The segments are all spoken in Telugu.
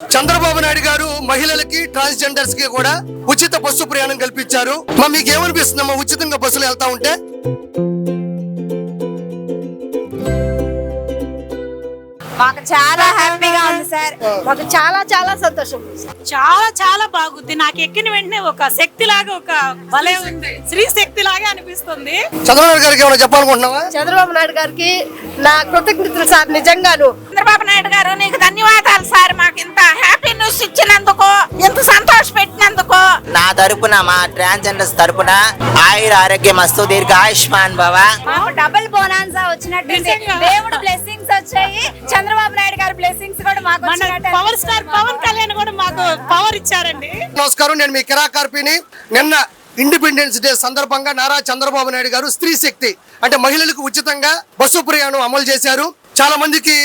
చంద్రబాబు నాయుడు గారు మహిళలకి ట్రాన్స్జెండర్స్కి కూడా ఉచిత బస్సు ప్రయాణం కల్పించారు. మా మీకు ఏమనిపిస్తుందమ్మా ఉచితంగా బస్సులు వెళ్తా ఉంటే? మాకు చాలా హ్యాపీగా ఉంది సార్. మాకు చాలా చాలా సంతోషం. చాలా చాలా బాగుంది. నాకు ఎక్కిన వెంటనే ఒక శక్తి లాగా ఒక భలే ఉంది. స్త్రీ శక్తి లాగా అనిపిస్తుంది. చంద్రబాబు గారికి ఏమైనా చెప్పాలనుకుంటున్నావా? చంద్రబాబు నాయుడు గారికి నా కృతజ్ఞతలు సార్ నిజంగాను. చంద్రబాబు నాయుడు గారు నీకు ధన్యవాదాలు సార్. మాకు ఇంత హ్యాపీ న్యూస్ ఇచ్చినందుకు ఇంత సంతోష తరపున మా ట్రాన్స్జెండర్స్ తరపున ఆయుర ఆరోగ్యం మస్తు దీర్ఘ ఆయుష్మాన్ భవ. డబుల్ బోనాన్సా వచ్చినట్టు నిజంగా. దేవుడు బ్లెస్సింగ్స్ వచ్చాయి. చంద్రబాబు నాయుడు గారి బ్లెస్సింగ్స్ కూడా మాకు పవర్ స్టార్ పవన్ కళ్యాణ్ కూడా మాకు పవర్ ఇచ్చారండి. నమస్కారం నేను మీ కిరా కార్పిని నిన్న ఇండిపెండెన్స్ డే సందర్భంగా నారా చంద్రబాబు నాయుడు గారు స్త్రీ శక్తి అంటే మహిళలకు ఉచితంగా బస్సు ప్రయాణం అమలు చేశారు. చాలా మందికి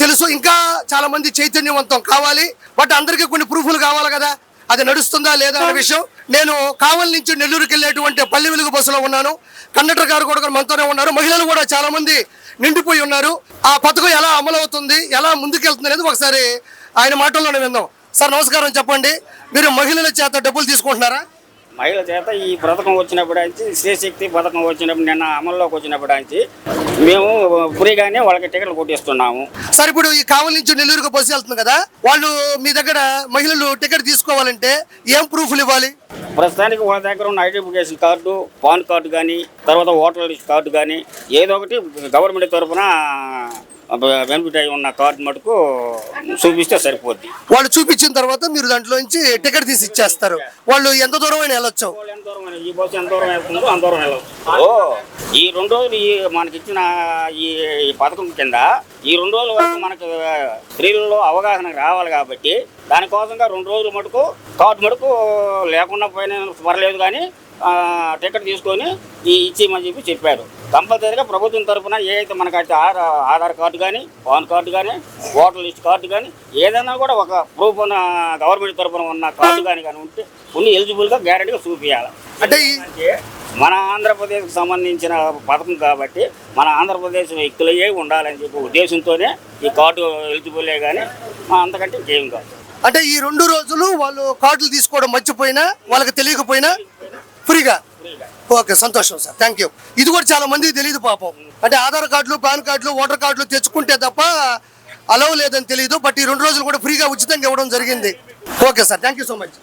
తెలుసు ఇంకా చాలా మంది చైతన్యవంతం కావాలి. బట్ అందరికీ కొన్ని ప్రూఫ్లు కావాలి కదా. అది నడుస్తుందా లేదా అనే విషయం నేను కావలి నుంచి నెల్లూరుకి వెళ్ళేటువంటి పల్లె వెలుగు బస్సులో ఉన్నాను. కండక్టర్ గారు కూడా మనతోనే ఉన్నారు. మహిళలు కూడా చాలా మంది నిండిపోయి ఉన్నారు. ఆ పథకం ఎలా అమలు అవుతుంది ఎలా ముందుకెళ్తుంది అనేది ఒకసారి ఆయన మాటల్లోనే విందాం. సార్ నమస్కారం చెప్పండి. మీరు మహిళల చేత డబ్బులు తీసుకుంటున్నారా? మహిళల చేత ఈ పథకం వచ్చినప్పటి నుంచి శ్రీశక్తి పథకం వచ్చినప్పుడు నిన్న అమల్లోకి వచ్చినప్పటి నుంచి మేము ఫ్రీగానే వాళ్ళకి టికెట్లు కొట్టిస్తున్నాము. సార్ ఇప్పుడు ఈ కావలి నుంచి నెల్లూరుకు బస్సు వెళ్తుంది కదా వాళ్ళు మీ దగ్గర మహిళలు టికెట్ తీసుకోవాలంటే ఏం ప్రూఫ్లు ఇవ్వాలి? ప్రస్తుతానికి వాళ్ళ దగ్గర ఉన్న ఐడెంటిఫికేషన్ కార్డు పాన్ కార్డు కానీ తర్వాత ఓటర్ కార్డు కానీ ఏదో ఒకటి గవర్నమెంట్ తరఫున బెనిఫిట్ అయి ఉన్న కార్డు మటుకు చూపిస్తే సరిపోద్ది. వాళ్ళు చూపించిన తర్వాత మీరు దాంట్లో నుంచి టికెట్ తీసి ఇచ్చేస్తారు. వాళ్ళు ఎంత దూరం అయినా వెళ్ళొచ్చు. వాళ్ళు ఎంత దూరం అయినా- ఈ బస్సు ఎంత దూరం వెళ్తుందో అంత దూరం వెళ్ళవచ్చు ఓ. ఈ రెండు రోజులు ఈ మనకి ఇచ్చిన ఈ పథకం కింద ఈ రెండు రోజుల వరకు మనకు స్త్రీలలో అవగాహన రావాలి కాబట్టి దానికోసంగా రెండు రోజులు మటుకు కార్డు మటుకు లేకుండా పోయినా పర్లేదు కానీ టికెట్ తీసుకొని ఈ ఇచ్చేయమని చెప్పి చెప్పారు. కంపల్సరీగా ప్రభుత్వం తరఫున ఏ అయితే మనకు అయితే ఆధార్ ఆధార్ కార్డు కానీ పాన్ కార్డు కానీ ఓటర్ లిస్ట్ కార్డు కానీ ఏదైనా కూడా ఒక ప్రూఫ్ ఉన్న గవర్నమెంట్ తరఫున ఉన్న కార్డు కానీ కానీ ఉంటే ఉండి ఎలిజిబుల్గా గ్యారెంటీగా చూపించాలి అంటే మన ఆంధ్రప్రదేశ్కి సంబంధించిన పథకం కాబట్టి మన ఆంధ్రప్రదేశ్ వ్యక్తులయ్యే ఉండాలని చెప్పి ఉద్దేశంతోనే ఈ కార్డు ఎలిజిబులే కానీ అంతకంటే ఇంకేం కాదు. అంటే ఈ రెండు రోజులు వాళ్ళు కార్డులు తీసుకోవడం మర్చిపోయినా వాళ్ళకి తెలియకపోయినా ఫ్రీగా. ఓకే సంతోషం సార్. థ్యాంక్ యూ ఇది కూడా చాలా మందికి తెలియదు పాపం. అంటే ఆధార్ కార్డులు పాన్ కార్డులు ఓటర్ కార్డులు తెచ్చుకుంటే తప్ప అలవ్ లేదని తెలియదు బట్ ఈ రెండు రోజులు కూడా ఫ్రీగా ఉచితంగా ఇవ్వడం జరిగింది. Okay sir thank you so much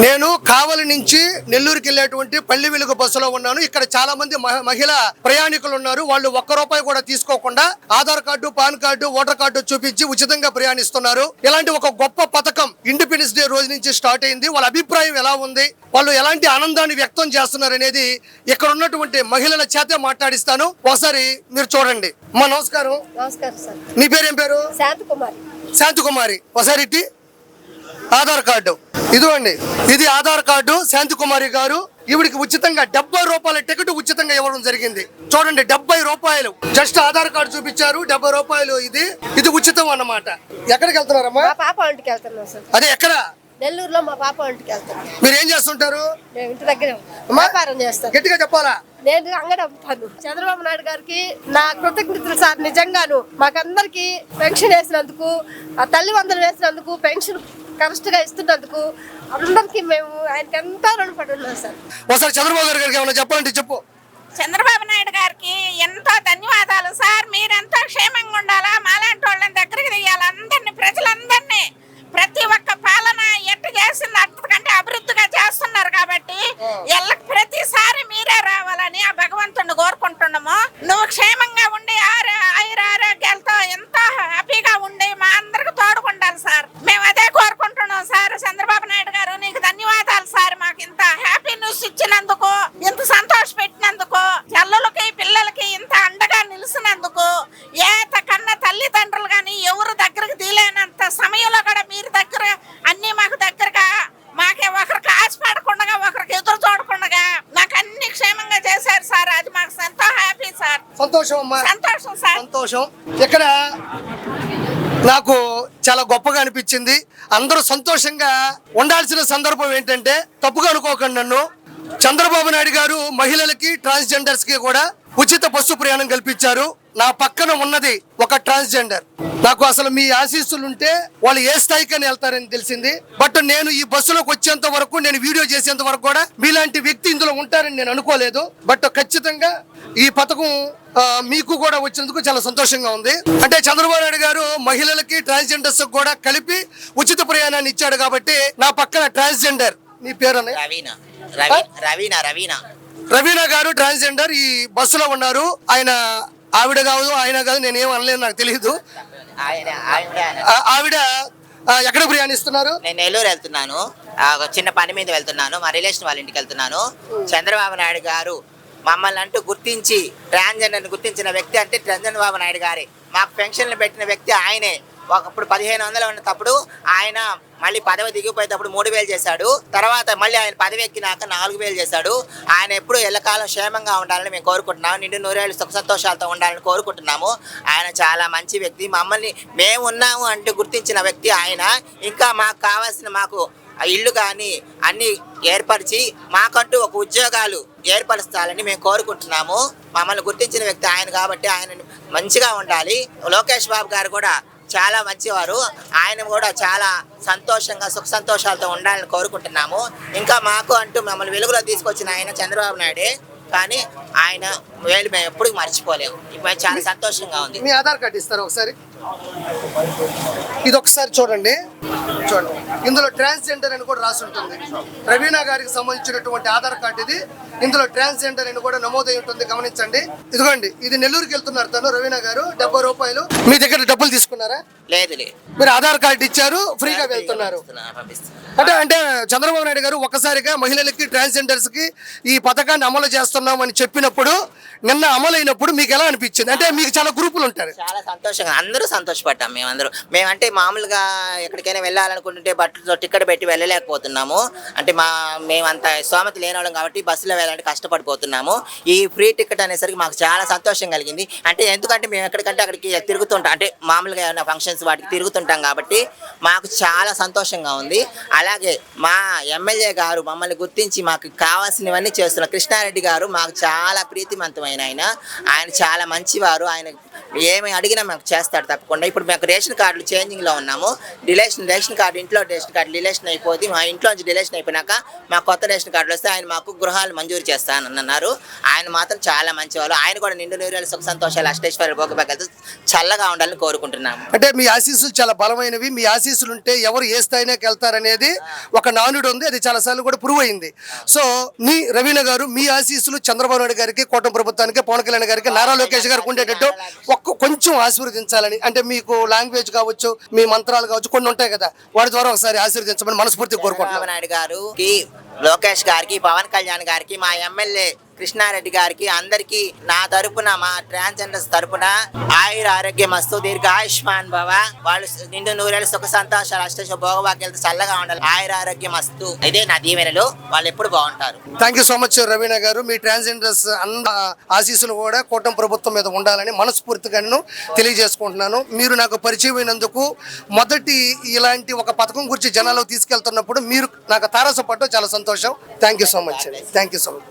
నేను కావలి నుంచి నెల్లూరుకి వెళ్ళేటువంటి పల్లి వెలుగు బస్సులో ఉన్నాను. ఇక్కడ చాలా మంది మహ- మహిళా ప్రయాణికులు ఉన్నారు. వాళ్ళు ఒక్క రూపాయి కూడా తీసుకోకుండా Aadhaar card PAN card voter card చూపించి ఉచితంగా ప్రయాణిస్తున్నారు. ఇలాంటి ఒక గొప్ప పథకం ఇండిపెండెన్స్ డే రోజు నుంచి స్టార్ట్ అయింది. వాళ్ళ అభిప్రాయం ఎలా ఉంది? వాళ్ళు ఎలాంటి ఆనందాన్ని వ్యక్తం చేస్తున్నారు అనేది ఇక్కడ ఉన్నటువంటి మహిళల చేతే మాట్లాడిస్తాను. ఒకసారి మీరు చూడండి. మా నమస్కారం. నమస్కారం సార్. నీ పేరేం పేరు? శాంతి కుమారి శాంతికుమారి. ఒకసారి ఇట్టి ఆధార్ కార్డు. ఇదిగోండి ఇది ఆధార్ కార్డు శాంతికుమారి గారు. ఈవిడికి ఉచితంగా డెబ్బై రూపాయల టికెట్ ఉచితంగా ఇవ్వడం జరిగింది. చూడండి డెబ్బై రూపాయలు. జస్ట్ ఆధార్ కార్డు చూపించారు డెబ్బై రూపాయలు ఇది. ఇది ఉచితం అన్నమాట. ఎక్కడికి వెళ్తున్నారమ్మా? పాప ఇంటికి వెళ్తున్నాం సార్. అదే ఎక్కడ? నెల్లూరులో మా పాప ఇంటికి వెళ్తున్నాం. మీరు ఏం చేస్తుంటారు? ఇంటి దగ్గర వ్యాపారం చేస్తాం. గట్టిగా చెప్పాలా? నేను అంగడి అమ్ముతాను. చంద్రబాబు నాయుడు గారికి నా కృతజ్ఞతలు సార్ నిజంగాను. మాకందరికి పెన్షన్ వేసినందుకు ఆ తల్లి వందలు వేసినందుకు పెన్షన్ కరెక్ట్గా ఇస్తున్నందుకు అందరికి మేము ఆయనకి ఎంతో రుణపడి ఉన్నాం సార్. ఒకసారి చంద్రబాబు గారి గారికి ఏమైనా చెప్పాలంటే చెప్పు. చంద్రబాబు నాయుడు గారికి ఎంతో ధన్యవాదాలు సార్. మీరెంతో క్షేమంగా ఉండాలా? మాలాంటి వాళ్ళని దగ్గరికి తీయాలి? అందరినీ ప్రజలందరినీ ప్రతి ఒక్క పాలన ఎట్టు చేసింది అంతకంటే అభివృద్ధిగా చేస్తున్నారు కాబట్టి ఎల్ల ప్రతిసారి మీరే రావాలని ఆ భగవంతుడిని కోరుకుంటున్నాము నువ్వు క్షేమంగా ఉండి ఆర- ఆయుర ఆరోగ్యాలతో ఎంతో హ్యాపీగా ఉండి మా అందరికి తోడుకుంటారు సార్ మేము అదే కోరుకుంటున్నాం సార్ చంద్రబాబు నాయుడు గారు నీకు ధన్యవాదాలు సార్ మాకు ఇంత హ్యాపీ న్యూస్ ఇచ్చినందుకు ఇంత సంతోష పెట్టినందుకు తల్లులకి పిల్లలకి ఇంత అండగా నిలిచినందుకు ఏ త- కన్న తల్లిదండ్రులు కానీ ఎవరు దగ్గరకు తీలేనంత సమయంలో కూడా మీరు దగ్గర అన్ని మాకు దగ్గరగా మాకే ఒకరికి ఆశపడకుండా ఒకరికి ఎదురు చూడకుండా మాకు అన్ని క్షేమంగా చేశారు సార్ అది మాకు ఎంతో హ్యాపీ సార్ సంతోషం అమ్మా సంతోషం. సంతోషం ఇక్కడ నాకు చాలా గొప్పగా అనిపించింది. అందరూ సంతోషంగా ఉండాల్సిన సందర్భం ఏంటంటే తప్పుగా అనుకోకండి నన్ను. చంద్రబాబు నాయుడు గారు మహిళలకి ట్రాన్స్జెండర్స్కి కూడా ఉచిత బస్సు ప్రయాణం కల్పించారు. నా పక్కన ఉన్నది ఒక ట్రాన్స్జెండర్. నాకు అసలు మీ ఆశీస్సులు ఉంటే వాళ్ళు ఏ స్థాయికని వెళ్తారని తెలిసింది. బట్ నేను ఈ బస్సులోకి వచ్చేంత వరకు నేను వీడియో చేసేంత వరకు కూడా మీలాంటి వ్యక్తి ఇందులో ఉంటారని నేను అనుకోలేదు. బట్ ఖచ్చితంగా ఈ పథకం మీకు కూడా వచ్చినందుకు చాలా సంతోషంగా ఉంది. అంటే చంద్రబాబు నాయుడు గారు మహిళలకి ట్రాన్స్జెండర్స్ కూడా కలిపి ఉచిత ప్రయాణాన్ని ఇచ్చాడు కాబట్టి నా పక్కన ట్రాన్స్జెండర్ మీ పేరు? రవీనా. రవి రవీనా రవీనా. రవీనా గారు ట్రాన్స్జెండర్ ఈ బస్సులో ఉన్నారు. ఆయన ఆవిడ కాదు ఆయన కాదు నేను ఏం అనలేదు నాకు తెలియదు ఆవిడ ఎక్కడ ప్రయాణిస్తున్నారు? నేను నెల్లూరు వెళ్తున్నాను. చిన్న పని మీద వెళ్తున్నాను. మా రిలేషన్ వాళ్ళ ఇంటికి వెళ్తున్నాను. చంద్రబాబు నాయుడు గారు మమ్మల్ని అంటూ గుర్తించి ట్రాన్జెండర్ని గుర్తించిన వ్యక్తి అంటే చంద్రబాబు నాయుడు గారే. మాకు పెన్షన్లు పెట్టిన వ్యక్తి ఆయనే. ఒకప్పుడు పదిహేను వందలు ఉన్నప్పుడు ఆయన మళ్ళీ పదవి దిగిపోయేటప్పుడు మూడు వేలు చేశాడు. తర్వాత మళ్ళీ ఆయన పదవి ఎక్కినాక నాలుగు వేలు చేశాడు. ఆయన ఎప్పుడు ఎల్లకాలం క్షేమంగా ఉండాలని మేము కోరుకుంటున్నాము. నిండు నూరేళ్ళు సుఖ సంతోషాలతో ఉండాలని కోరుకుంటున్నాము. ఆయన చాలా మంచి వ్యక్తి. మమ్మల్ని మేము ఉన్నాము అంటూ గుర్తించిన వ్యక్తి ఆయన. ఇంకా మాకు కావాల్సిన మాకు ఆ ఇల్లు కానీ అన్నీ ఏర్పరిచి మాకంటూ ఒక ఉద్యోగాలు ఏర్పరుస్తాలని మేము కోరుకుంటున్నాము. మమ్మల్ని గుర్తించిన వ్యక్తి ఆయన కాబట్టి ఆయన మంచిగా ఉండాలి. లోకేష్ బాబు గారు కూడా చాలా మంచివారు. ఆయన కూడా చాలా సంతోషంగా సుఖ సంతోషాలతో ఉండాలని కోరుకుంటున్నాము. ఇంకా మాకు అంటూ మమ్మల్ని వెలుగులో తీసుకొచ్చిన ఆయన చంద్రబాబు నాయుడే. కానీ ఆయన వేలు మేము ఎప్పుడు మర్చిపోలేము. ఇప్పుడు చాలా సంతోషంగా ఉంది. మీ ఆధార్ కార్డు ఇస్తారు ఒకసారి? ఇది ఒకసారి చూడండి. చూడండి. ఇందులో ట్రాన్స్జెండర్ అని కూడా రాసి ఉంటుంది. రవీనా గారికి సంబంధించినటువంటి ఆధార్ కార్డు ఇది. ఇందులో ట్రాన్స్జెండర్ అని కూడా నమోదై ఉంటుంది. గమనించండి. ఇదిగోండి ఇది నెల్లూరుకి వెళ్తున్నారు తను రవీనా గారు. డెబ్బై రూపాయలు. మీ దగ్గర డబ్బులు తీసుకున్నారా? లేదు మీరు ఆధార్ కార్డు ఇచ్చారు ఫ్రీగా వెళ్తున్నారు. అంటే అంటే చంద్రబాబు నాయుడు గారు ఒక్కసారిగా మహిళలకి ట్రాన్స్జెండర్స్కి ఈ పథకాన్ని అమలు చేస్తున్నాం అని చెప్పినప్పుడు నిన్న అమలైనప్పుడు మీకు ఎలా అనిపించింది? అంటే మీకు చాలా గ్రూపులు ఉంటారు. చాలా సంతోషంగా అందరూ సంతోషపడ్డాం మేమందరూ మేమంటే మామూలుగా ఎక్కడికైనా వెళ్ళాలనుకుంటుంటే బట్టలతో టికెట్ పెట్టి వెళ్ళలేకపోతున్నాము. అంటే మా మేమంత స్తోమత లేనివాళ్ళం కాబట్టి బస్సులో వెళ్ళాలంటే కష్టపడిపోతున్నాము. ఈ ఫ్రీ టికెట్ అనేసరికి మాకు చాలా సంతోషం కలిగింది. అంటే ఎందుకంటే మేము ఎక్కడికంటే అక్కడికి తిరుగుతుంటాం. అంటే మామూలుగా ఏమైనా ఫంక్షన్స్ వాటికి తిరుగుతుంటాం కాబట్టి మాకు చాలా సంతోషంగా ఉంది. అలాగే మా ఎమ్మెల్యే గారు మమ్మల్ని గుర్తించి మాకు కావాల్సినవన్నీ చేస్తున్న కృష్ణారెడ్డి గారు మాకు చాలా ప్రీతిమంతమైన ఆయన ఆయన చాలా మంచివారు ఆయన ఏమి అడిగినా మాకు చేస్తాడు తప్పకుండా. ఇప్పుడు మాకు రేషన్ కార్డులు చేంజింగ్లో ఉన్నాము. డిలేషన్ రేషన్ కార్డు ఇంట్లో రేషన్ కార్డు డిలేషన్ అయిపోతే మా ఇంట్లో నుంచి డిలేషన్ అయిపోయినాక మా కొత్త రేషన్ కార్డులు వస్తే ఆయన మాకు గృహాలు మంజూరు చేస్తానని అన్నారు ఆయన మాత్రం చాలా మంచివారు. ఆయన కూడా నిండు నూరేళ్ళు సుఖ సంతోషాలు అష్టేశ్వర భోగభాగ్యాలతో చల్లగా ఉండాలని కోరుకుంటున్నాము. అంటే మీ ఆశీస్సులు చాలా బలమైనవి. మీ ఆశీస్సులు ఉంటే ఎవరు ఏ స్థాయిలోకి వెళ్తారనేది ఒక నానుడు ఉంది. అది చాలా సార్లు కూడా ప్రూవ్ అయింది. సో మీ రవీణ గారు మీ ఆశీస్సులు చంద్రబాబు నాయుడు గారికి కూటమి ప్రభుత్వానికి పవన్ కళ్యాణ్ గారికి నారా లోకేష్ గారికి ఉండేటట్టు ఒక్క కొంచెం ఆశీర్వదించాలని అంటే మీకు లాంగ్వేజ్ కావచ్చు మీ మంత్రాలు కావచ్చు కొన్ని ఉంటాయి కదా వాటి ద్వారా ఒకసారి ఆశీర్వదించమని మనస్ఫూర్తిగా కోరుకుంటున్నాం. నాయుడు లోకేష్ గారికి పవన్ కళ్యాణ్ గారికి మా ఎమ్మెల్యే కృష్ణారెడ్డి గారికి అందరికి నా తరపున మా ట్రాన్స్జెండర్స్ తరపున ఆయుర ఆరోగ్యం మస్తు దీర్ఘ ఆయుష్మాన్ భవ. వాళ్ళు నిండు నూరేళ్ళు సుఖ సంతోషాలు అష్టేశ్వర భోగభాగ్యాలతో చల్లగా ఉండాలి. ఆయుర ఆరోగ్యం మస్తు ఇదే నా దీవెనలు. వాళ్ళు ఎప్పుడు బాగుంటారు. Thank you so much Raveena గారు. మీ ట్రాన్స్జెండర్స్ అంద ఆశీస్సులు కూడా కూటమి ప్రభుత్వం మీద ఉండాలని మనస్ఫూర్తిగా నేను తెలియజేసుకుంటున్నాను. మీరు నాకు పరిచయం అయినందుకు మొదటి ఇలాంటి ఒక పథకం గురించి జనాల్లో తీసుకెళ్తున్నప్పుడు మీరు నాకు తారసపడటం చాలా సంతోషం. Thank you so much thank you so much